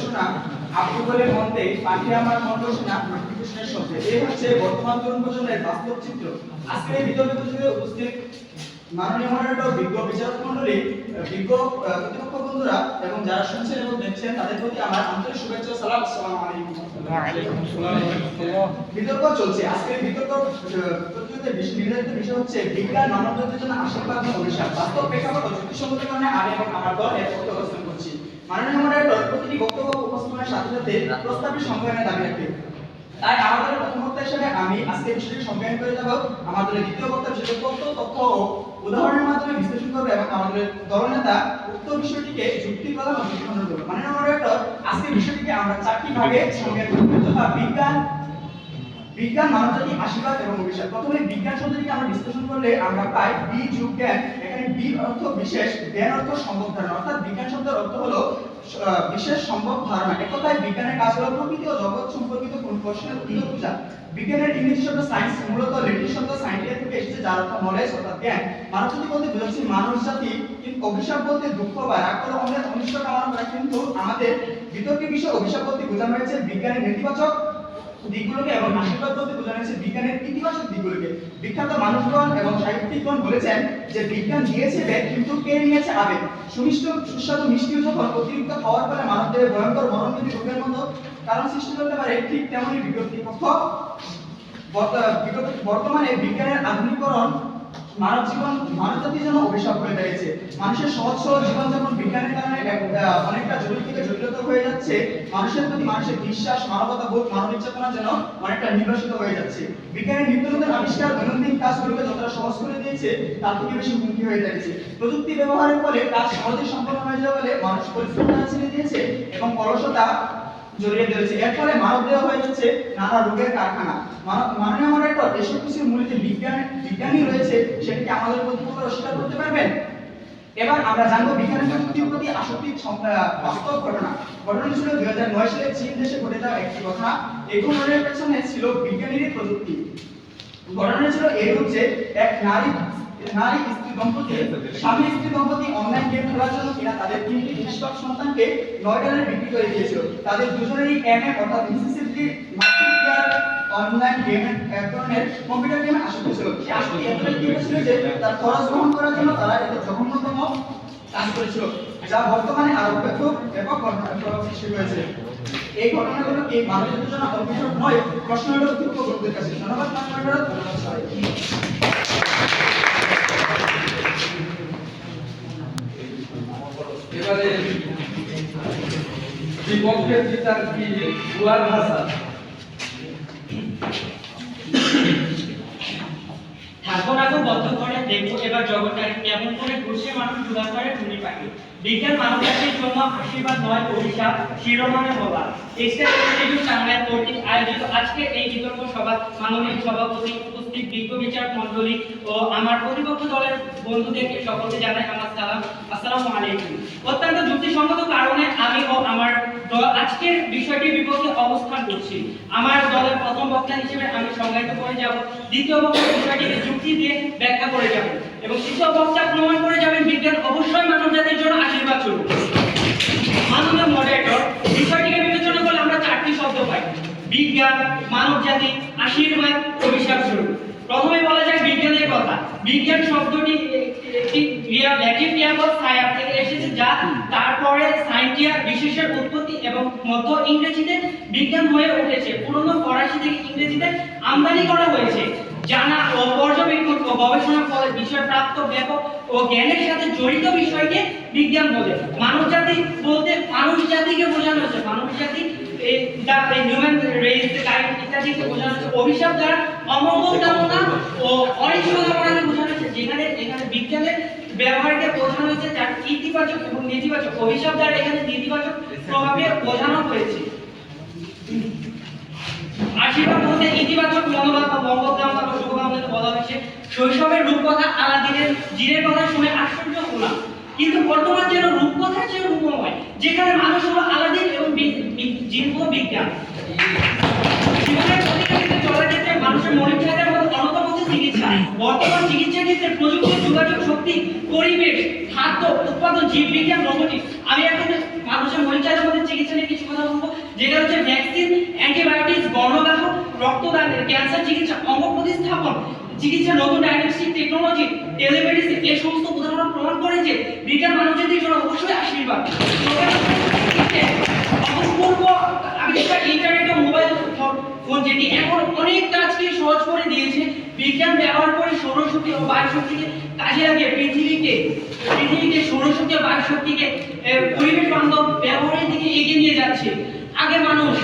শোনা আপনি বলে মন্তে পাখি আমার মন্দ শোনা কৃষ্ণের শব্দে এই হচ্ছে বর্তমান তরুণ প্রজন্মের বাস্তব চিত্র। আজকের এই বিতর্ক প্রতিযোগে উপস্থিত মাননীয় মডারেটর বিজ্ঞ বিচারক মন্ডলী বিজ্ঞ আহ, কর্তৃপক্ষ বন্ধুরা এবং যারা শুনছেন এবং দেখছেন তাদের প্রতি আমার আন্তরিক শুভেচ্ছা সালাম আসসালামু আলাইকুম। বিতর্ক চলছে। আজকের বিতর্ক নির্ধারিত বিষয় হচ্ছে বিজ্ঞান মানবজাতির জন্য আশীর্বাদ অভিশাপ। বাস্তব প্রেক্ষাপট ও যুক্তিসঙ্গত কারণে আমি এবং আমার দল এর অবস্থান মাননীয় মডারেটর প্রতিটি বক্তব্য উপস্থাপনের সাথে সাথে প্রস্তাবের সংজ্ঞানের দাবি রাখবে তাই আমাদের প্রথম বক্তা হিসেবে আমি আজকে বিষয়টি সংজ্ঞায়ন করে যাব। আমাদের দ্বিতীয় বক্তা বিষয়টি তথ্য তথ্য ও উদাহরণের মাধ্যমে বিশ্লেষণ করবে এবং আমাদের দলনেতা উক্ত বিষয়টিকে যুক্তি প্রদান ও খণ্ডন করবে। মাননীয় মডারেটর আজকে বিষয়টিকে আমরা চারটি ভাগে সংজ্ঞায়ন করব। যথা বিজ্ঞান বিজ্ঞান মানবজাতি আশীর্বাদ এবং অভিশাপ। প্রথমে বিজ্ঞান শব্দটিকে আমরা বিশ্লেষণ করলে আমরা পাই বি যুগ জ্ঞান। এখানে বি অর্থ বিশেষ, জ্ঞান অর্থ সম্ভব ধারণা। অর্থাৎ বিজ্ঞান শব্দের অর্থ হলো বিশেষ সম্ভব ধারণা। একথায় বিজ্ঞানের কাজ হলো প্রকৃতি ও জগৎ সম্পর্কিত কোন প্রশ্নের উত্তর খোঁজা। বিজ্ঞানের ইংরেজি শব্দ সায়েন্স মূলত ল্যাটিন শব্দ সাইন্টিয়া থেকে এসেছে, যার অর্থ নলেজ অর্থাৎ জ্ঞান। মানবজাতি বলতে বোঝাচ্ছি মানুষ জাতি, কিন্তু অভিশাপ বলতে দুঃখ বা রাগ করে অন্যের অনিষ্ট কামনা করা। কিন্তু আমাদের বিতর্কের বিষয় অভিশাপ বলতে বোঝানো হয়েছে বিজ্ঞানের নেতিবাচক দিকগুলোকে এবং আশীর্বাদ বলতে বোঝানো হয়েছে বিজ্ঞানের ইতিবাচক দিকগুলোকে। বিখ্যাত মানুষগণ এবং সাহিত্যিকগণ বলেছেন যে বিজ্ঞান দিয়েছে বেগ কিন্তু কে নিয়েছে আবেগ? সুমিষ্ট, সুস্বাদু মিষ্টিও যখন অতিরিক্ত খাওয়ার ফলে মানবদেহে ভয়ঙ্কর মরণজীবী রোগের মতো কারণ সৃষ্টি করতে পারে। ঠিক তেমনই বিজ্ঞপ্তি পক্ষ বর্তমানে বিজ্ঞানের আধুনিকরণ মানব জীবন মানবজাতির জন্য অভিশাপ হয়ে দাঁড়িয়েছে মানুষের সহজ সরল জীবনযাপন বিজ্ঞানের কারণে অনেকটা জটিল থেকে জটিলতর হয়ে যাচ্ছে, মানুষের প্রতি মানুষের বিশ্বাস, মানবতা বোধ, মানব চেতনা যেন অনেকটা নির্বাসিত হয়ে যাচ্ছে। বিজ্ঞানের নিত্য নতুন আবিষ্কার দৈনন্দিন কাজগুলোকে যতটা সহজ করে দিয়েছে, তার থেকে বেশি হুমকি হয়ে দাঁড়িয়েছে। প্রযুক্তি ব্যবহারের ফলে কাজ সহজে সম্পন্ন হয়ে যাওয়া বলে মানুষ পরিশ্রমটা ছেড়ে দিয়েছে এবং অলসতা জড়িয়ে ধরেছে। এর ফলে মানব দেহ হয়ে যাচ্ছে নানা রোগের কারখানা। মাননীয় মডারেটর এসব কিছুর মূলে যে বিজ্ঞান, বিজ্ঞানী রয়েছে, সেটিকে আমাদের প্রতিপক্ষ অস্বীকার করতে পারবেন? এবার আমরা জানব বিজ্ঞানের প্রযুক্তির প্রতি আসক্তির বাস্তব ঘটনা। ঘটনা ছিল দুই হাজার নয় সালে চীন দেশে ঘটে যাওয়া একটি ঘটনা এই ঘটনার পেছনে ছিল বিজ্ঞানীর প্রযুক্তি। ঘটনা ছিল এরূপ যে, এক নারী নারী স্ত্রী দম্পতি, স্বামী স্ত্রী দম্পতি অনলাইন গেম খেলার জন্য কিনা তাদের তিনটি নিষ্পাপ সন্তানকে নয় বিক্রি করে দিয়েছিল। তাদের দুজনেরই এম অর্থাৎ মিসিসিপি অনলাইন গেম এক কম্পিউটার গেমে আসক্ত ছিল। সেই আসক্তি এতটাই ছিল যে তার খরচ গ্রহণ করার জন্য তারা এত জঘন্যতম কাজ করেছিল, যা বর্তমানে আরও ব্যাপক ব্যাপক ঘটনার সৃষ্টি হয়েছে এই ঘটনাগুলো কি মানুষের জন্য অভিযোগ নয়? প্রশ্ন হলো কর্তৃপক্ষ বন্ধুদের কাছে। ধন্যবাদ ধন্যবাদ বিচার কি ভাষা? ঠাকুর আগে বদ্ধ করে দেখব এবার জগৎটাকে কেমন করে ঘুষে মানুষ জুড়া করে, তুমি পাখি বিজ্ঞান মানবজাতির জন্য আশীর্বাদ নয় অভিশাপ শিরোমণে বলা। এক্সট্রা ইনস্টিটিউট টাঙ্গাইল কর্তৃক আয়োজিত। আজকে এই বিতর্ক সভা মাননীয় সভাপতি উপস্থিত বিজ্ঞ বিচারক মণ্ডলী ও আমার প্রতিপক্ষ দলের বন্ধুদেরকে সকলকে জানাই আমার সালাম। আসসালামু আলাইকুম। অত্যন্ত যুক্তিসঙ্গত কারণে আমি ও আমার দল আজকের বিষয়টির বিপক্ষে অবস্থান করছি। আমার দলের প্রথম বক্তা হিসেবে আমি সংজ্ঞায়িত করে যাব। দ্বিতীয় বক্তা বিষয়টিকে যুক্তি দিয়ে ব্যাখ্যা করে যাব। এবং তৃতীয় বক্তা প্রমাণ করে যাবেন বিজ্ঞান। অবশ্যই মানব জাতির জন্য আশীর্বাদ স্বরূপ। মাননীয় মডারেটর বিষয়টিকে বিবেচনা করলে আমরা চারটি শব্দ পাই। বিজ্ঞান, মানব জাতি, আশীর্বাদ অভিশাপ স্বরূপ। প্রথমে বলা যাক বিজ্ঞানের কথা। বিজ্ঞান শব্দটি একটি ক্রিয়া, ল্যাটিন ক্রিয়াপদ সায়ার থেকে এসেছে যা তারপরে সাইন্টিয়া বিশেষের উৎপত্তি এবং মধ্য ইংরেজিতে বিজ্ঞান হয়ে উঠেছে পুরনো ফরাসি থেকে ইংরেজিতে আমদানি করা হয়েছে। জানা ও পর্যবেক্ষণ ও গবেষণার ফলে বিষয় প্রাপ্ত ব্যাপক ও জ্ঞানের সাথে জড়িত বিষয়কে বিজ্ঞান বলে। মানব জাতি বলতে মানুষ জাতিকে বোঝানো হচ্ছে মানুষ জাতি বোঝানো অভিশাপ দ্বারা ও বোঝানো হচ্ছে যেখানে এখানে বিজ্ঞানের ব্যবহারকে বোঝানো হয়েছে ইতিবাচক এবং নেতিবাচক। অভিশাপ দ্বারা এখানে নেতিবাচক প্রভাবে বোঝানো হয়েছে। আশীর্বাদ বলতে ইতিবাচক মনোভাব বা মঙ্গলকামনা বা শুভকামনাকে বলা হয়েছে। শৈশবের রূপকথা আলাদিনের জিনের কথা শুনে আশ্চর্য হলাম। কিন্তু বর্তমান যেন রূপকথা চেয়ে রূপময়, যেখানে মানুষ হলো আলাদিন এবং জিন বিজ্ঞান। বর্তমান চিকিৎসা ক্ষেত্রে প্রযুক্তি যোগাযোগ শক্তি পরিবেশ খাদ্য উৎপাদন জীব বিজ্ঞান রোবোটিক্স আমি এখন মানুষের মধ্যে চিকিৎসা নিয়ে কিছু যেটা হচ্ছে ভ্যাকসিন অ্যান্টিবায়োটিক্স গর্ভদাহ রক্তদান ক্যান্সার চিকিৎসা অঙ্গ প্রতিস্থাপন চিকিৎসা নতুন ডায়াগনস্টিক টেকনোলজি টেলিমেডিসিন এই সমস্ত উদাহরণ প্রমাণ করে যে মানবজাতির জন্য অবশ্যই আশীর্বাদ অভূতপূর্ব আবিষ্কার ইন্টারনেট ও মোবাইল ফোন যেটি এখন অনেক কাজকে সহজ করে দিয়েছে। বিজ্ঞান ব্যবহার করে সৌরশক্তি ও বায়ুশক্তিকে কাজে লাগিয়ে পৃথিবীকে পৃথিবীকে সৌরশক্তি ও বায়ুশক্তিকে এ, পরিবেশ বান্ধব ব্যবহারের দিকে এগিয়ে নিয়ে যাচ্ছে। আগে মানুষ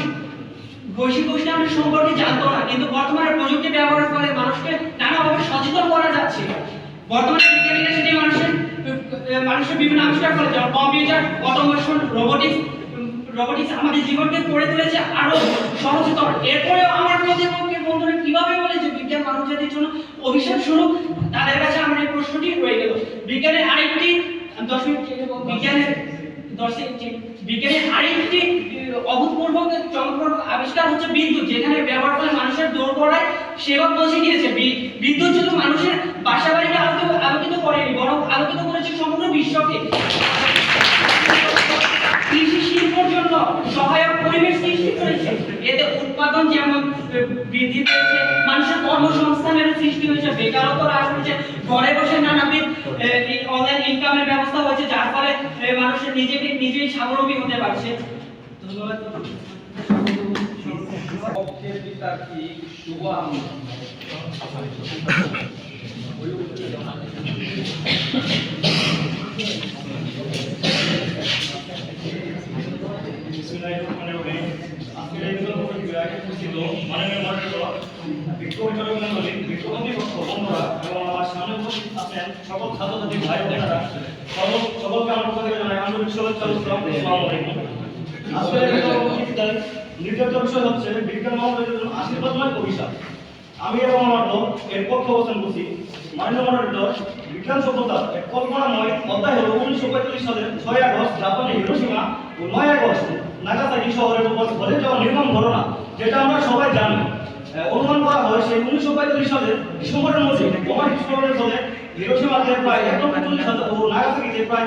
বৈশ্বিক উষ্ণায়নের সম্পর্কে জানতো না কিন্তু বর্তমানে প্রযুক্তি ব্যবহারের ফলে মানুষকে নানাভাবে সচেতন করা যাচ্ছে। বর্তমানে বিজ্ঞানীরা সেটি মানুষের মানুষের বিভিন্ন আবিষ্কার করে যেমন কম্পিউটার অটোমেশন রোবোটিক্স রোবোটিক্স আমাদের জীবনকে করে তুলেছে আরও সহজতর। এরপরেও আমার প্রতিপক্ষের বন্ধুরা কীভাবে বলে যে বিজ্ঞান মানবজাতির জন্য অভিশাপ স্বরূপ, তাদের কাছে আমার এই প্রশ্নটি রয়ে গেল। বিজ্ঞানের আরেকটি দশ বিজ্ঞানের দশ বিজ্ঞানের আরেকটি অভূতপূর্ব চমকপ্রদ আবিষ্কার হচ্ছে বিদ্যুৎ, যেখানে ব্যবহার করে মানুষের দৌড় করায় সেবা পৌঁছে গিয়েছে। বিদ্যুৎ শুধু মানুষের বাসা বাড়িকে আলোকিত করেনি, বরং আলোকিত করেছে সমগ্র বিশ্বকে। শিল্পের জন্য সহায়ক পরিবেশ সৃষ্টি করেছে। এতে উৎপাদন যেমন আহ, বৃদ্ধি পেয়েছে মানুষের কর্মসংস্থানের সৃষ্টি হয়েছে বেকারত্ব হ্রাস হয়েছে ঘরে বসে নানাবিধ অনলাইন ইনকামের ব্যবস্থা হয়েছে যার ফলে মানুষের নিজেকে নিজেই স্বাবলম্বী হতে পারছে। ধন্যবাদ। পক্ষের পিতার কি? শুভ আনন্দ বিশ্ববিদ্যালয়ের আজকের এই বিতর্ক উপস্থিত মাননীয় মডারেটর বিক্ষোভ বিতর্কমণ্ডলী বিক্ষোভী পক্ষ বন্ধুরা এবং আমার সামনে উপস্থিত আছেন সকল ছাত্রছাত্রী ভাই বোনেরা সকল সকলকে আমার পক্ষ থেকে জানাই আন্তরিক শুভেচ্ছা ও সালাম আসসালামু আলাইকুম আজকের এই বিতর্ক বক্তৃতার নির্ধারিত আমি এবং আমার দল এর পক্ষে অবস্থান যাওয়া যেটা আমরা সবাই জানি অনুমান করা হয় সেই উনিশশো পঁয়তাল্লিশ সালের ডিসেম্বরের মধ্যে বোমা বিস্ফোরণের ফলে হিরোশিমাতে প্রায় এক লক্ষ চল্লিশ হাজার ও নাগাসাকিতে প্রায়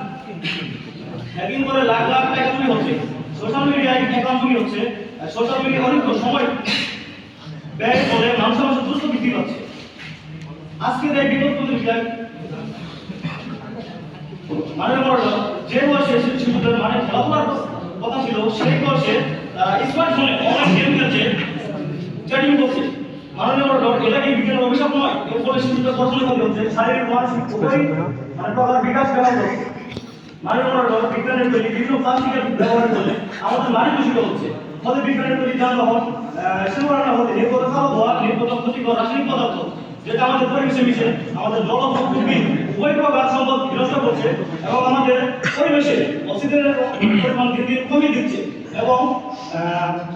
হ্যাকিং করে লাখ লাখ টাকা চুরি হচ্ছে। সোশ্যাল মিডিয়ায় অ্যাকাউন্ট চুরি হচ্ছে। সোশ্যাল মিডিয়া অনেক সময় ব্যয় করে মানুষের মানুষের দুষ্ট বৃদ্ধি পাচ্ছে। আজকে এই বিপদ প্রতিক্রিয়ায় মানে বড় যে বয়সে শিশুদের মানে খেলাধুলার কথা ছিল, সেই বয়সে তারা স্মার্টফোনে অনলাইন গেম খেলছে চ্যাটিং করছে। মাননীয় বড় এটা কি বিজ্ঞানের অভিশাপ নয়? এর ফলে শিশুদের পছন্দ করতে হচ্ছে, শারীরিক, মানসিক উভয় মানে প্রকার বিকাশ ব্যাহত হচ্ছে বিভিন্ন প্লাস্টিকের ব্যবহার আমাদের নারী দূষিত হচ্ছে। ফলে বিজ্ঞানের তৈরি যানবাহন সেবা হতে নির্গত খাওয়া ধোয়া নির্গত ক্ষতিকর রাসায়নিক পদার্থ, যেটা আমাদের পরিবেশে মিশে, আমাদের জল উদ্ভিদ উভয় করছে এবং আমাদের পরিবেশে অক্সিজেনের পরিমাণ দিন কমিয়ে দিচ্ছে এবং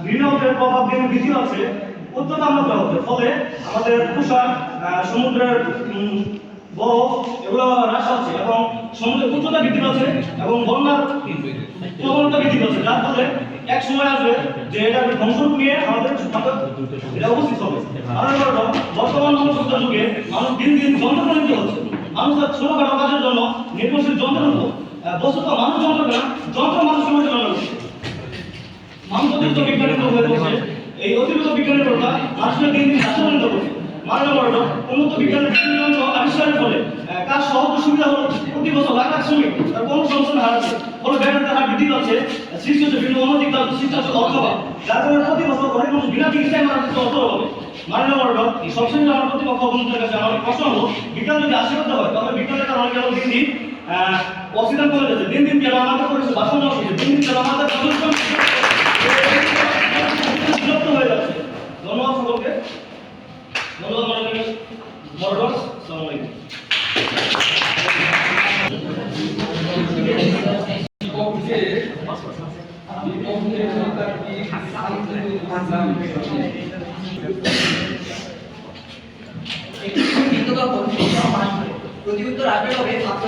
গ্রিন হাউসের প্রভাব উচ্চ তাপমাত্রা হচ্ছে ফলে আমাদের তুষার সমুদ্রের উম, এগুলো হ্রাস পাচ্ছে এবং সমুদ্রের উচ্চতা বৃদ্ধি পাচ্ছে এবং বন্যার বৃদ্ধি পাচ্ছে। যার ফলে এক সময় আসবে যে এটা ধ্বংস নিয়ে এটা উপস্থিত যুগে মানুষ দিন দিন যন্ত্রপরিণত হচ্ছে। মানুষ তার ছোটখাটো কাজের জন্য নির্ভরশীল যন্ত্রের উপর বস্তুত মানুষ যন্ত্র যন্ত্র মানুষের মধ্যে নিচ্ছে মানুষ অতিরিক্ত পড়ছে। এই অতিরিক্ত বিজ্ঞানের কথা মানুষের দিন দিন স্বাস্থ্যজনিত করছে মানব বড় উন্নত বিজ্ঞানের বিভিন্ন আবিষ্কারের ফলে কাজ সহজ সুবিধা হলো প্রতি বছর লাখ লাখ শ্রমিক তার কর্মসংস্থান হারাচ্ছে। ফলে বেকারত্বের হার বৃদ্ধি পাচ্ছে সৃষ্টি হচ্ছে বিভিন্ন অনৈতিক কাজ সৃষ্টি হচ্ছে অর্থভাব যার কারণে প্রতি বছর অনেক মানুষ বিনা চিকিৎসায় মারা যাচ্ছে অর্থ হবে মাননীয় সবসময় আমার প্রতিপক্ষ বন্ধুদের কাছে আমার প্রশ্ন হলো বিজ্ঞান যদি আশীর্বাদ হয় তাহলে বিজ্ঞানের কারণে কেন দিন দিন আহ, অক্সিজেন যাচ্ছে। দিন দিন কেন আমাদের পরিবেশে বাসন দিন দিন কেন আমাদের বিরক্ত হয়ে যাচ্ছে। ধন্যবাদ সকলকে। প্রতি উত্তর আসবে হবে মাত্র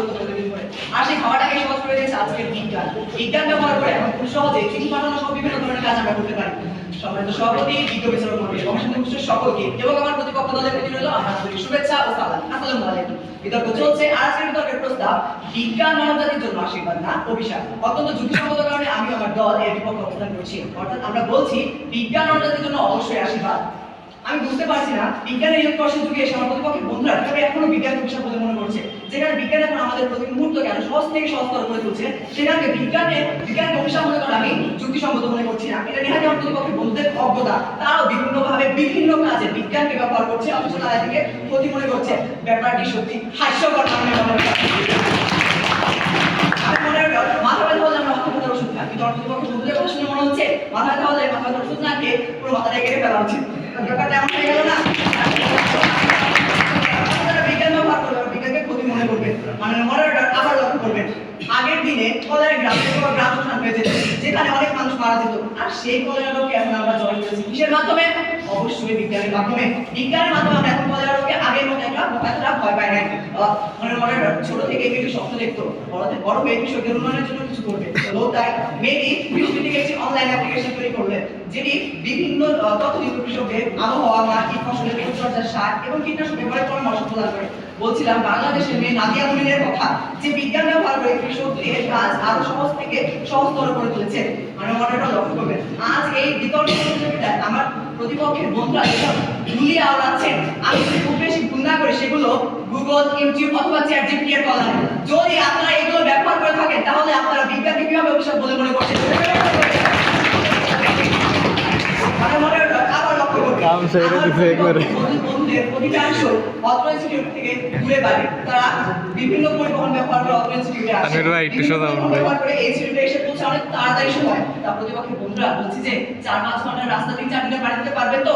আর সেই সহজ করে দিয়েছে আজকের বিজ্ঞান বিজ্ঞান ব্যবহার করে এখন খুব সহজে চিঠি পাঠানো সব বিভিন্ন ধরনের কাজ আমরা করতে পারি। সম্মানিত সভাপতি বিজ্ঞ বিচারক মন্ডলী সকলকে। এবং আমার প্রতিপক্ষ দলের প্রতি রইল শুভেচ্ছা ও সালাম। আসসালামু আলাইকুম। বিতর্ক চলছে আজকের বিতর্কের প্রস্তাব, বিজ্ঞান মানব জাতির জন্য আশীর্বাদ না, অভিশাপ। অত্যন্ত যুক্তিসঙ্গত কারণে আমি আমার দল এর বিপক্ষে অবস্থান করছি। অর্থাৎ আমরা বলছি, বিজ্ঞান মানব জাতির জন্য অবশ্যই আশীর্বাদ। আমি বুঝতে পারছি না, বিজ্ঞানের এই উৎকর্ষের যুগে এসে আমার প্রতিপক্ষের বন্ধুরা কীভাবে এখনও বিজ্ঞান বিষয় বলে মনে করছে? যেখানে বিজ্ঞান এখন আমাদের প্রতি মুহূর্তকে আরও সহজ থেকে সহজতর করে তুলছে সেখানে বিজ্ঞানের বিজ্ঞান অভিশাপ মনে করে আমি যুক্তিসঙ্গত মনে করছি না। এটা নিহাতি আমার প্রতিপক্ষের বন্ধুদের অজ্ঞতা, তারাও বিভিন্ন ভাবে বিভিন্ন কাজে বিজ্ঞানকে ব্যবহার করছে, অথচ তারা এদিকে ক্ষতি মনে করছে। ব্যাপারটি সত্যি হাস্যকর মনে হয় মাথা ব্যথা হলে আমরা মাথা ব্যথার ওষুধ খাই, কিন্তু বন্ধুদের কথা শুনে মনে হচ্ছে, মাথা ব্যথা হলে মাথা ব্যথার ওষুধ না খেয়ে পুরো মাথাটা কেটে ফেলা উচিত। ব্যাপারটা এমন হয়ে বিজ্ঞানকে ক্ষতি মনে করবেন মানে মডারেটর আবার লক্ষ্য করবেন। আগের দিনে কলেরা গ্রাম কোনো গ্রাম শোষণ হয়ে যেত যেখানে অনেক মানুষ মারা যেত। আর সেই কলেরা রোগকে এখন আমরা জয় করেছি কিসের মাধ্যমে? অবশ্যই বিজ্ঞানের মাধ্যমে। বিজ্ঞানের মাধ্যমে আমরা এখন কলেরা রোগকে আগের মতো একটা এতটা ভয় পাই না আহ, মানে মডারেটর ছোট থেকে একটু স্বপ্ন দেখতো। বড়তে বড় হয়ে কৃষকের উন্নয়নের জন্য কিছু করবে। তো তাই মেবি কৃষি একটি অনলাইন অ্যাপ্লিকেশন তৈরি করলে যেটি বিভিন্ন তথ্যযুক্ত কৃষকদের আবহাওয়া মাটি ফসলের পরিচর্যা সার এবং কীটনাশক ব্যবহারের পরামর্শ প্রদান করে। বলছিলাম বাংলাদেশের মেয়ে নাদিয়া মুনিনের কথা যে বিজ্ঞান ব্যবহার করে যদি সেগুলো গুগল ইউটিউব অথবা চ্যাট যদি আপনারা এগুলো ব্যবহার করে থাকেন, তাহলে আপনারা বিজ্ঞানকে কীভাবে অভিশাপ বলে মনে করছেন? মানে মনে রাখবেন, আবার লক্ষ্য করবেন। কাম সেরে দিছে একবারে। তানভীর ভাই, একটু তাড়াতাড়ি সময় তারপর প্রতিপক্ষের বন্ধুরা বলছি যে চার পাঁচ ঘণ্টার রাস্তা বাড়ি দিতে পারবেন তো?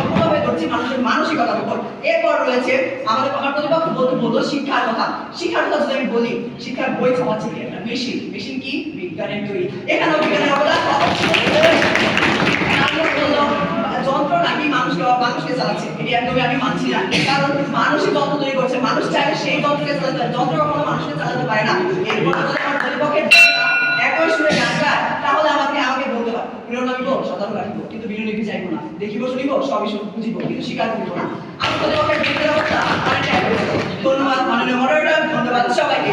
ধরছি মানুষের মানসিকতার উপর এরপর রয়েছে আমাদের আমার প্রতিপক্ষ বলতে বলতো শিক্ষার কথা। শিক্ষার কথা যদি আমি বলি, শিক্ষার বই ছাপাচ্ছে কি একটা? মেশিন। মেশিন কি? বিজ্ঞানের তৈরি। এখানেও বিজ্ঞানের অবদান যন্ত্র নাকি মানুষকে মানুষকে চালাচ্ছে? এটি একদমই আমি মানছি না। কারণ মানুষই যন্ত্র তৈরি করছে। মানুষ চাইলে সেই যন্ত্রকে চালাতে যন্ত্র কখনো মানুষকে চালাতে পারে না। এরপর যদি আমার প্রতিপক্ষের বন্ধুরা একই সুরে গান গায় তাহলে আমাকে আমাকে বলতে পারে বিনোদ আমি বল সাধারণ রাখিব কিন্তু বিনোদ নিতে চাইব না দেখিব শুনিব, সবই বুঝিব, কিন্তু স্বীকার করিব না। আমি। ধন্যবাদ মাননীয় মডারেটর ধন্যবাদ সবাইকে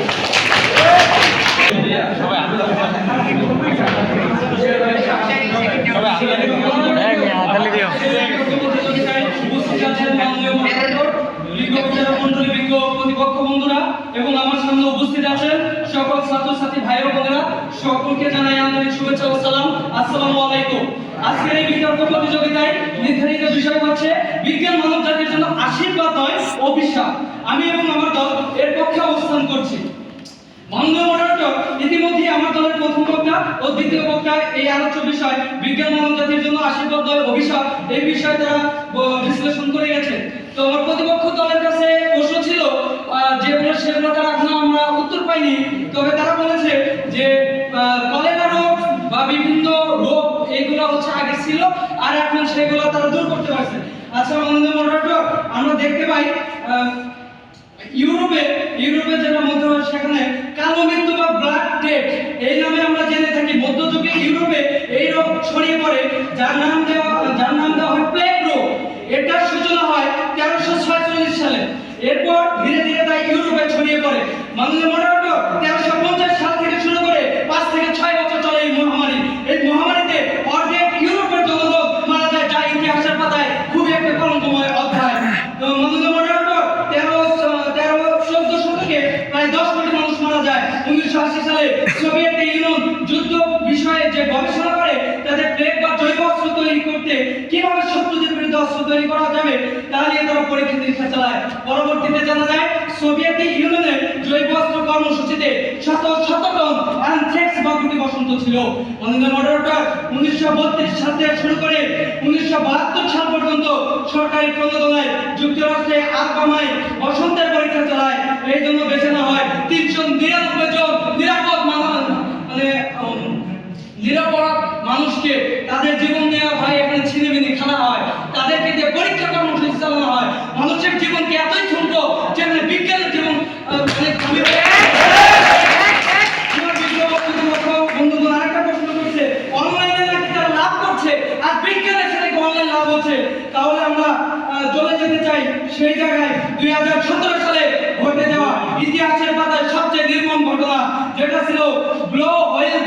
এবং আমার সামনে উপস্থিত আছেন সকল ছাত্রছাত্রী, ভাই বোনেরা, সকলকে জানাই আন্তরিক শুভেচ্ছা ও সালাম। আসসালামু আলাইকুম। আজকের এই বিতর্ক প্রতিযোগিতায় নির্ধারিত বিষয় হচ্ছে, বিজ্ঞান মানব জাতির জন্য আশীর্বাদ নয়, অভিশাপ। আমি এবং আমার দল এর পক্ষে অবস্থান করছি। মাননীয় মডারেটর ইতিমধ্যে আমার দলের প্রথম বক্তা ও দ্বিতীয় বক্তা এই আলোচ্য বিষয়, বিজ্ঞান মানব জাতির জন্য আশীর্বাদ নয়, অভিশাপ, এই বিষয়ে তারা বিশ্লেষণ করে গেছে। তো আমার প্রতিপক্ষ দলের কাছে প্রশ্ন ছিল যেগুলো সেগুলো তারা এখনও আমরা উত্তর পাইনি। তবে তারা আর এখন সেগুলো তারা দূর করতে পারছে আচ্ছা মাননীয় মডারেটর আমরা দেখতে পাই ইউরোপে ইউরোপে যেটা মধ্যে সেখানে কালো মৃত্যু বা ব্ল্যাক ডেথ এই নামে আমরা জেনে থাকি। মধ্যযুগে ইউরোপে এই রোগ ছড়িয়ে পড়ে, যার নাম দেওয়া, যার নাম দেওয়া হয় প্লেগ রোগ। এটার সূচনা হয় তেরোশো ছয়চল্লিশ সালে। এরপর ধীরে ধীরে তাই ইউরোপে ছড়িয়ে পড়ে। মাননীয় মডারেটর তেরোশো পঞ্চাশ সাল থেকে শুরু করে পাঁচ থেকে ছয় বছর চলে এই মহামারী এই মহামারীতে অর্ধেক ইউরোপের জনগণ মারা যায় যা ইতিহাসের পাতায় খুবই একটা কলঙ্কময় অধ্যায় তো মাননীয় মডারেটর তেরো তেরো চোদ্দ শতকে প্রায় দশ কোটি মানুষ মারা যায় উনিশশো আশি সালে সোভিয়েত ইউনিয়ন যুদ্ধ বিষয়ে যে গবেষণা করে, তাতে প্লেগ বা জৈব অস্ত্র তৈরি করতে কীভাবে শত্রুদের বিরুদ্ধে অস্ত্র তৈরি করা যাবে, তা নিয়ে তারা পরীক্ষা নিরীক্ষা চালায়। পরবর্তীতে জানা যায়, সোভিয়েত ইউনিয়নের জৈব অস্ত্র কর্মসূচিতে শত শত গুটি বসন্ত ছিল। বন্দে মডেলটা উনিশশো বত্রিশ সাল থেকে শুরু করে উনিশশো বাহাত্তর সাল পর্যন্ত সরকারি প্রণোদনায় যুক্তরাষ্ট্রে আলবামায় বসন্তের পরীক্ষা চালায়। এই জন্য বেছে নেওয়া হয় তিনজন নিরানব্বই জন নিরাপদ মানে নিরাপদ মানুষকে তাদের জীবন সেই জায়গায় দুই হাজার সতেরো সালে ঘটে যাওয়া ইতিহাসের পাতায় সবচেয়ে নির্মম ঘটনা যেটা ছিল blue whale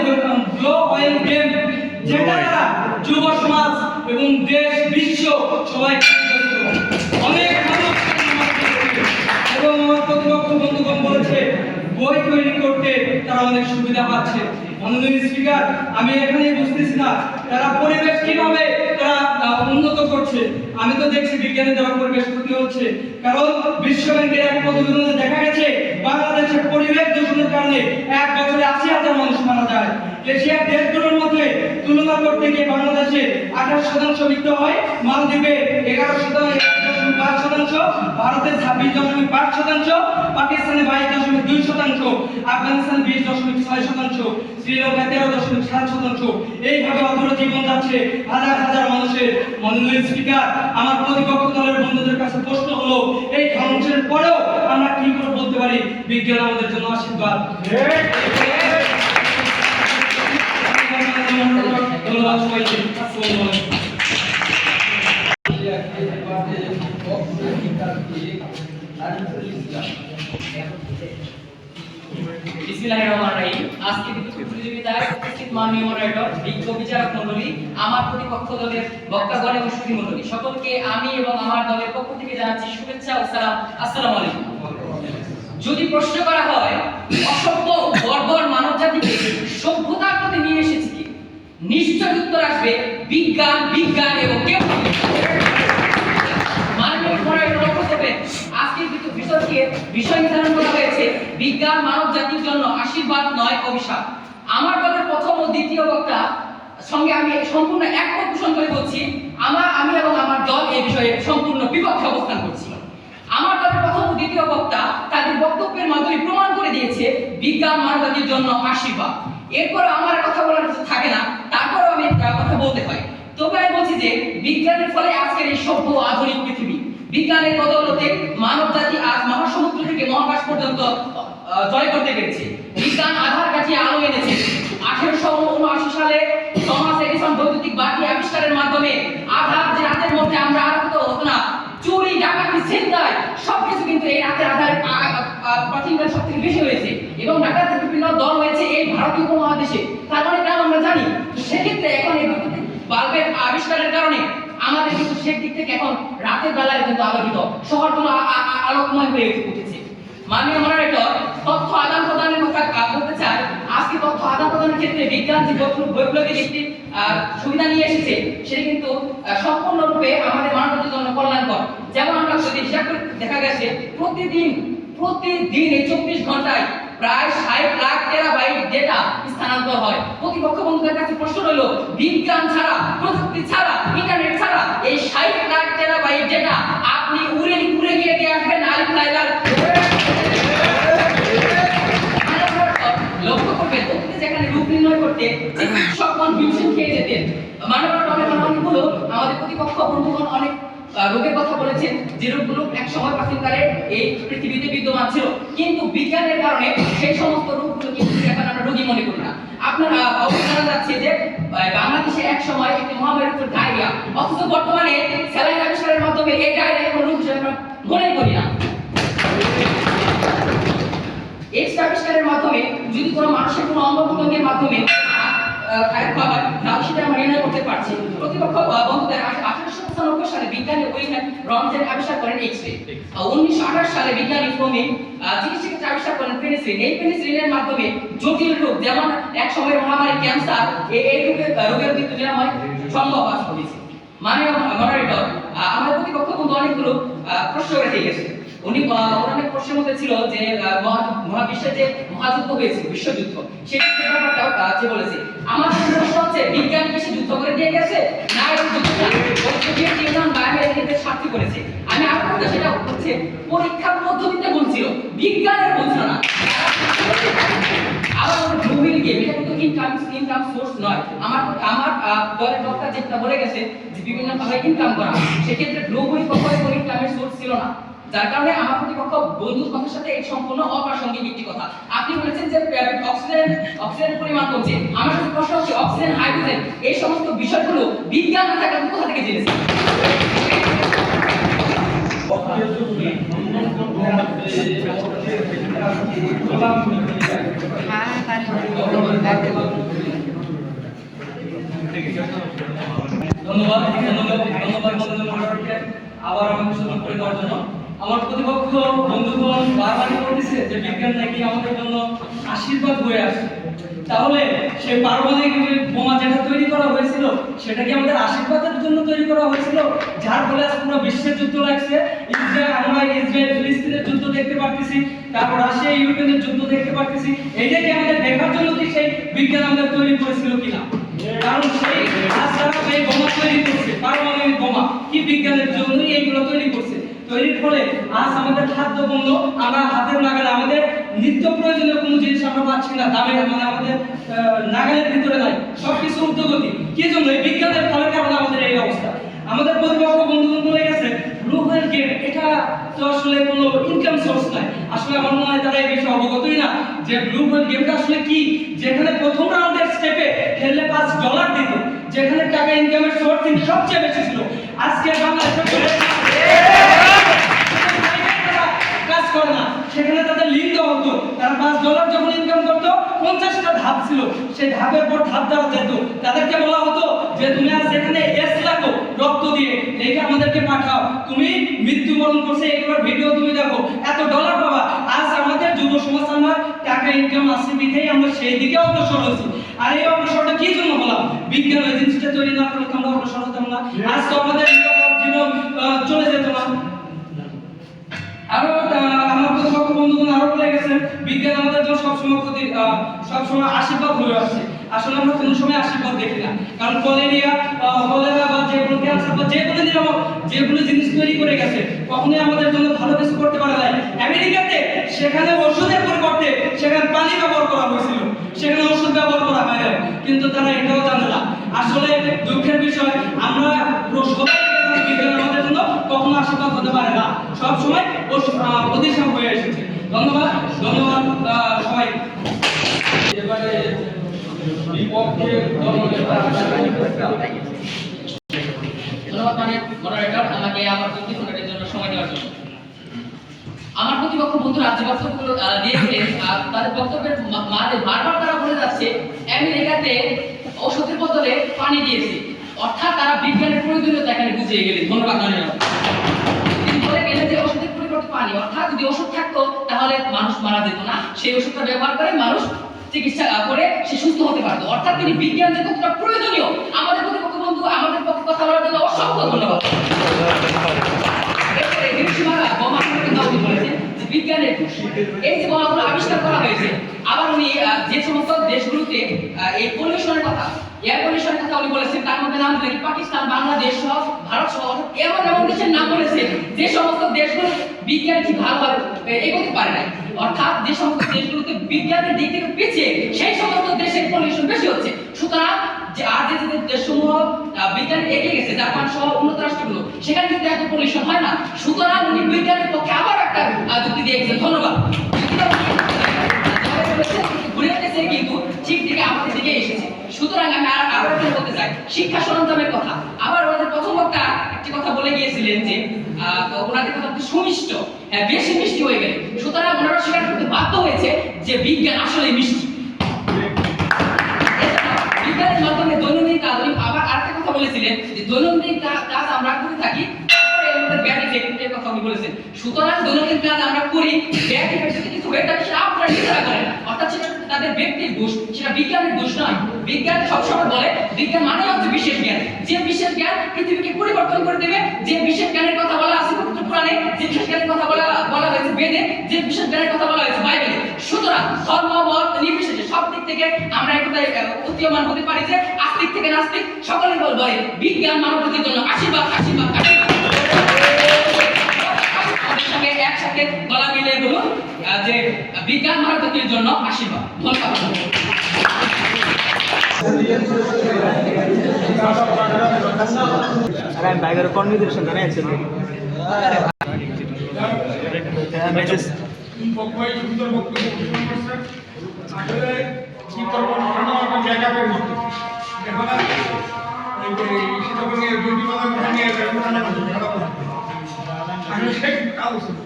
blue whale game যেটা দ্বারা যুব সমাজ এবং দেশ বিশ্ব সবাই অনেক মানুষ এবং আমার প্রতিপক্ষ বন্ধুগণ বলেছে বই তৈরি করতে তারা অনেক সুবিধা পাচ্ছে। মাননীয় স্পিকার আমি এখানে বুঝতেছি না তারা পরিবেশ কীভাবে উন্নত করছে। আমি তো দেখছি বিজ্ঞানের দেওয়ার পরিবেশ ক্ষতি হচ্ছে। কারণ বিশ্ব ব্যাংকের এক প্রতিবেদনে দেখা গেছে বাংলাদেশের পরিবেশ দূষণের কারণে এক বছরে আশি হাজার মানুষ মারা যায়। এশিয়ার দেশগুলোর মধ্যে তুলনা করতে গিয়ে বাংলাদেশে আঠাশ শতাংশ মৃত্যু হয়, মালদ্বীপে এগারো শতাংশ পাঁচ শতাংশ, ভারতে ছাব্বিশ দশমিক পাঁচ শতাংশ, পাকিস্তানে বাইশ দশমিক দুই শতাংশ, আফগানিস্তানে বিশ দশমিক ছয় শতাংশ শ্রীলঙ্কা তেরো দশমিক সাত শতাংশ। এইভাবে অধর জীবন যাচ্ছে হাজার হাজার মানুষের। মাননীয় স্পিকার, আমার প্রতিপক্ষ দলের বন্ধুদের কাছে প্রশ্ন হলো, এই ধ্বংসের পরেও আমরা কি করে বলতে পারি, বিজ্ঞান আমাদের জন্য আশীর্বাদ। আমার প্রতিপক্ষ দলের বক্তাগণ এবং সকলকে আমি এবং আমার দলের পক্ষ থেকে জানাচ্ছি শুভেচ্ছা ও সালাম। আসসালামু আলাইকুম। যদি প্রশ্ন করা হয়, অসভ্য, বর্বর মানব জাতিকে সভ্যতার পথে নিয়ে এসেছে কি? নিশ্চয় উত্তর আসবে বিজ্ঞান বিজ্ঞান এবং কেউ বিষয় নির্ধারণ করা হয়েছে, বিজ্ঞান মানব জাতির জন্য আশীর্বাদ নয়, অভিশাপ। আমার দলের প্রথম ও দ্বিতীয় বক্তা সঙ্গে আমি সম্পূর্ণ একমত পোষণ করে বলছি, আমার আমি এবং আমার দল এই বিষয়ে সম্পূর্ণ বিপক্ষে অবস্থান করছি। আমার দলের দ্বিতীয় বক্তা তাদের বক্তব্যের মাধ্যমে প্রমাণ করে দিয়েছে বিজ্ঞান মানবজাতির জন্য আশীর্বাদ। এরপর আমার কথা বলার কিছু থাকে না, তারপরও আমি কথা বলতে হয়। তবে আমি বলছি যে, বিজ্ঞানের ফলে আজকের এই সভ্য আধুনিক পৃথিবী, বিজ্ঞানের বদৌলতে মানব জাতি আজ মহাসমুদ্র থেকে মহাকাশ পর্যন্ত জয় করতে পেরেছে। বিজ্ঞান আধার কাছে আলো এনেছে আঠেরোশো উনআশি সালে থমাস এডিসন বৈদ্যুতিক বাতি আবিষ্কারের মাধ্যমে আধার যে রাতের মধ্যে আমরা আলোকিত হতো না চুরি ডাকাতি ছিনতাই সবকিছু কিন্তু এই রাতের আধারে প্রাচীনকাল সব থেকে বেশি হয়েছে এবং ডাকাতের বিভিন্ন দল হয়েছে এই ভারতীয় উপমহাদেশে। তার অনেক নাম আমরা জানি? সেক্ষেত্রে এখন এই বাল্বের আবিষ্কারের কারণে আমাদের কিন্তু সেই দিক থেকে এখন রাতের বেলায় কিন্তু আলোকিত। শহরগুলো আলোকময় হয়ে উঠেছে। মাননীয় মডারেটর তথ্য আদান প্রদানের কথা বলতে চাই, আজকে তথ্য আদান ক্ষেত্রে বিজ্ঞান যে বৈপ্লব- বৈপ্লবিক একটি সুবিধা নিয়ে এসেছে, সেটি কিন্তু সম্পূর্ণরূপে আমাদের মানবতার জন্য কল্যাণকর। যেমন আমরা যদি হিসাব করে দেখা গেছে, প্রতিদিন প্রতিদিন এই চব্বিশ ঘন্টায় প্রায় ষাট লাখ টেরাবাইট ডেটা স্থানান্তর হয়। প্রতিপক্ষ বন্ধুদের কাছে প্রশ্ন রইল, বিজ্ঞান ছাড়া, প্রযুক্তি ছাড়া ইন্টারনেট ছাড়া এই ষাট লাখ টেরাবাইট ডেটা আপনি উড়ে উড়ে গিয়ে দিয়ে আসবেন আলিফ লাইলার লক্ষ্য করবেন যেখানে রূপ নির্ণয় করতে সব কনফিউশন খেয়ে যেতেন। মানবরা অনেক অনেকগুলো আমাদের প্রতিপক্ষ বন্ধুগণ অনেক রোগের কথা বলেছেন যে রোগগুলো এক সময় প্রাচীনকালে এই পৃথিবীতে বিদ্যমান ছিল। কিন্তু বিজ্ঞানের কারণে সেই সমস্ত রোগগুলো কিন্তু এখন আমরা রোগী মনে করি না। আপনারা জানা যাচ্ছে যে বাংলাদেশে এক সময় একটি মহামারী ছিল ডায়রিয়া, অথচ বর্তমানে স্যালাইন আবিষ্কারের মাধ্যমে এই ডায়রিয়া কোনো রোগ হিসেবে আমরা মনে করি না। এক্স আবিষ্কারের মাধ্যমে যদি কোনো মানুষের কোনো অঙ্গ প্রত্যঙ্গের মাধ্যমে তাহলে সেটা করতে পারছি। আঠারোশো সালে আবিষ্কার করেন এক্স রে উনিশশো আঠাশ সালে আবিষ্কার এই মাধ্যমে রোগ, যেমন এক মহামারী, ক্যান্সার এই রোগের রোগের সম্ভব আজ প্রতিপক্ষ অনেকগুলো প্রশ্ন রেখে গেছে। উনি প্রশ্নের মধ্যে ছিল যে মহাবিশ্বে যে মহাযুদ্ধ হয়েছে বিশ্বযুদ্ধ, সেই ব্যাপারটাও যে বলেছে। আমার প্রশ্ন হচ্ছে, বিজ্ঞান কি যুদ্ধ করে দিয়ে গেছে? না করেছে। আমি সেটা হচ্ছে, পরীক্ষার পদ্ধতিতে বলছিল, বিজ্ঞানের বলছিল না। আবার আমার আমার যেটা বলে গেছে ইনকাম করা। সেক্ষেত্রে সোর্স ছিল না। যার কারণে আমার প্রতিপক্ষ বন্ধুর কথার সাথে এই সম্পূর্ণ অপ্রাসঙ্গিক একটি কথা। আপনি বলেছেন যে অক্সিজেন অক্সিজেন পরিমাণ কমছে। আমার কাছে প্রশ্ন হচ্ছে, অক্সিজেন, হাইড্রোজেন এই সমস্ত বিষয়গুলো বিজ্ঞান না থাকলে কোথা থেকে জেনেছেন? ধন্যবাদ ধন্যবাদ ধন্যবাদ আবার আমাকে সুযোগ করে দেওয়ার জন্য। আমার প্রতিপক্ষ বন্ধুগণ বারবারই বলতেছে যে বিজ্ঞান নাকি আমাদের জন্য আশীর্বাদ হয়ে আসে তাহলে সেই পারমাণবিক বোমা যেটা তৈরি করা হয়েছিল, সেটা কি আমাদের আশীর্বাদের জন্য তৈরি করা হয়েছিল? যার ফলে আজ পুরো বিশ্বের যুদ্ধ লাগছে। ইসরায়েল আমরা ইসরায়েল, ফিলিস্তিনের যুদ্ধ দেখতে পারতেছি, তারপর রাশিয়া, ইউক্রেনের যুদ্ধ দেখতে পারতেছি। এইটা কি আমাদের দেখার জন্য কি সেই বিজ্ঞান আমাদের তৈরি করেছিল কিনা? কারণ সেই বোমা তৈরি বোমা। কি বিজ্ঞানের জন্যই এইগুলো তৈরি করছে? তৈরির ফলে আজ আমাদের খাদ্য পণ্য আমরা হাতের নাগালে আমাদের নিত্য প্রয়োজনীয় কোনো জিনিস আমরা পাচ্ছি না দামে মানে আমাদের নাগালের ভিতরে নাই। সব কিছু উদ্যোগতি কি জন্য? এই বিজ্ঞানের ফলে কারণে আমাদের এই অবস্থা? আমাদের প্রতিপক্ষ বন্ধু বলে গেছে ব্লু হোয়েল গেম এটা তো আসলে কোনো ইনকাম সোর্স নাই। আসলে আমার মনে হয় তারা এই বিষয়ে অবগতই না যে ব্লু গেমটা আসলে কি? যেখানে প্রথম রাউন্ডের স্টেপে খেললে পাঁচ ডলার দিত, যেখানে টাকা ইনকামের সোর্স সবচেয়ে বেশি ছিল। আজকে কাজ করে না। সেখানে তাদের হতো। তারা পাঁচ ডলার যখন ইনকাম করতো, পঞ্চাশটা ধাপ ছিল। সেই ধাপের পর ধাপ দেওয়া যেত। তাদেরকে বলা হতো যে, তুমি আজ সেখানে এস লাগো রক্ত দিয়ে। লিখে আমাদেরকে পাঠাও। তুমি মৃত্যুবরণ করছে, এগুলোর ভিডিও তুমি দেখো। এত ডলার পাবা আজ আমাদের যুব সমাজ আমার টাকা ইনকাম আছে বিধেই আমরা সেই দিকে অগ্রসর হয়েছি। আর এই অগ্রসরটা কি জন্য হলাম বিজ্ঞান এই জিনিসটা তৈরি না করলে আমরা অগ্রসর হতাম না। আজ তো আমাদের জীবন চলে যেত না। আরও আমার প্রতিপক্ষ বন্ধুগণ আরও বলে গেছেন, বিজ্ঞান আমাদের জন্য সবসময় ক্ষতি সবসময় আশীর্বাদ হয়ে আসছে। আসলে আমরা কোনো সময় আশীর্বাদ দেখি না। কারণ কলেরিয়া কলেরা বা যে কোনো ক্যান্সার বা যে কোনো নিরামক, যে কোনো জিনিস তৈরি করে গেছে, কখনোই আমাদের জন্য ভালো কিছু করতে পারে নাই। আমেরিকাতে সেখানে ওষুধের পরিবর্তে সেখানে পানি ব্যবহার করা হয়েছিল। সেখানে ওষুধ ব্যবহার করা হয় নাই। কিন্তু তারা এটাও জানে না। আসলে দুঃখের বিষয়, আমরা আমাদের জন্য কখনো আশীর্বাদ হতে পারে না। সব সময় প্রতিষ্ঠান হয়ে এসেছে। ধন্যবাদ ধন্যবাদ সবাই। এবারে বিপক্ষে ধন্যবাদ মডারেটর আমাকে আমার প্রতিপক্ষ বন্ধুরা যে বক্তব্যগুলো আহ, দিয়েছিলেন তাদের বক্তব্যের মাঝে বারবার তারা বলে যাচ্ছে আমেরিকাতে ওষুধের বদলে পানি দিয়েছে। অর্থাৎ তারা বিজ্ঞানের প্রয়োজনীয়তা এখানে বুঝিয়ে গেলেন। ধন্যবাদ ধন্যবাদ। ওষুধের পানি অর্থাৎ যদি ওষুধ থাকতো তাহলে মানুষ মারা যেত না। সেই ওষুধটা ব্যবহার করে মানুষ চিকিৎসা না করে সে সুস্থ হতে পারতো। অর্থাৎ তিনি বিজ্ঞান যে কতটা প্রয়োজনীয়, আমাদের প্রতিপক্ষ বন্ধু আমাদের পক্ষে কথা বলার জন্য অসংখ্য ধন্যবাদ। বিজ্ঞানের এই যে আবিষ্কার করা হয়েছে, আবার উনি যে সমস্ত দেশগুলোতে এই পলিউশনের কথা এয়ার কথা উনি বলেছেন তার মধ্যে নাম পাকিস্তান, বাংলাদেশ সহ, ভারত সহ, এমন এমন দেশের নাম বলেছেন যে সমস্ত দেশগুলো ভালোভাবে এগোতে পারে নাই। অর্থাৎ যে সমস্ত দেশগুলোতে বিজ্ঞানের দিক থেকে সেই সমস্ত দেশের পলিউশন বেশি হচ্ছে। সুতরাং যে আর যে দেশসমূহ বিজ্ঞান এগিয়ে গেছে, জাপান সহ উন্নত রাষ্ট্রগুলো, সেখানে কিন্তু এত পলিউশন হয় না। সুতরাং উনি বিজ্ঞানের পক্ষে আবার একটা যুক্তি দিয়েছেন। ধন্যবাদ। সুতরাং বিজ্ঞান দৈনন্দিন কাজ আবার আরেকটা কথা বলেছিলেন যে দৈনন্দিন কাজ আমরা করে থাকি কথা বলেছেন সুতরাং দৈনন্দিন কাজ আমরা করি ব্যাড ইফেক্ট কিছু হয়ে আপনারা নিজেরা করেন। অর্থাৎ সেটা তাদের ব্যক্তির দোষ সেটা বিজ্ঞানের দোষ নয়। বিজ্ঞান সবসময় বলে বিজ্ঞান মানে হচ্ছে বিশেষ জ্ঞান। যে বিশেষ জ্ঞান পৃথিবীকে পরিবর্তন করে দেবে যে বিশেষ জ্ঞানের কথা বলা আছে পুরাণে যে বিশেষ জ্ঞানের কথা বলা বলা হয়েছে বেদে যে বিশেষ জ্ঞানের কথা বলা হয়েছে বাইবেলে। সুতরাং ধর্ম মত নির্বিশেষে সব দিক থেকে আমরা আহ, উদীয়মান হতে পারি যে আস্তিক থেকে নাস্তিক সকলে বল বলে বিজ্ঞান মানবজাতির জন্য আশীর্বাদ আশীর্বাদ আশীর্বাদ। আমাদের সঙ্গে একসাথে গলা মিলিয়ে বলুন যে বিজ্ঞান মানবজাতির জন্য আশীর্বাদ ধন্যবাদ। আরে আমি বাইকের কর্মীদের সঙ্গে ব্যাকআপের মতো এখন আর এই যে সীতাকুণ্ড নিয়ে দুটি কথা নিয়ে ঘটনা আসলে সে কাল ছিল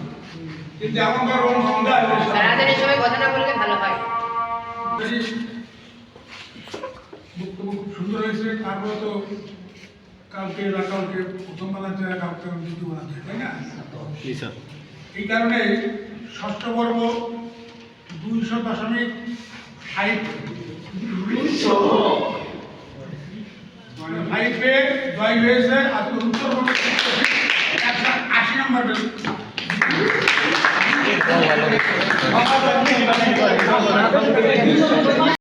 কিন্তু এমনকার অনুসন্ধান রাজনীতির সময় কথা না বললে ভালো হয়। বক্তব্য খুব সুন্দর হয়েছে। তারপরে তো কালকে না কালকে প্রথম কালকে দ্বিতীয় তাই না? এই কারণে ষষ্ঠ পর্ব দুইশো দশমিক ফাইভ মানে ফাইভে জয় হয়েছে আজকে উত্তর নম্বর।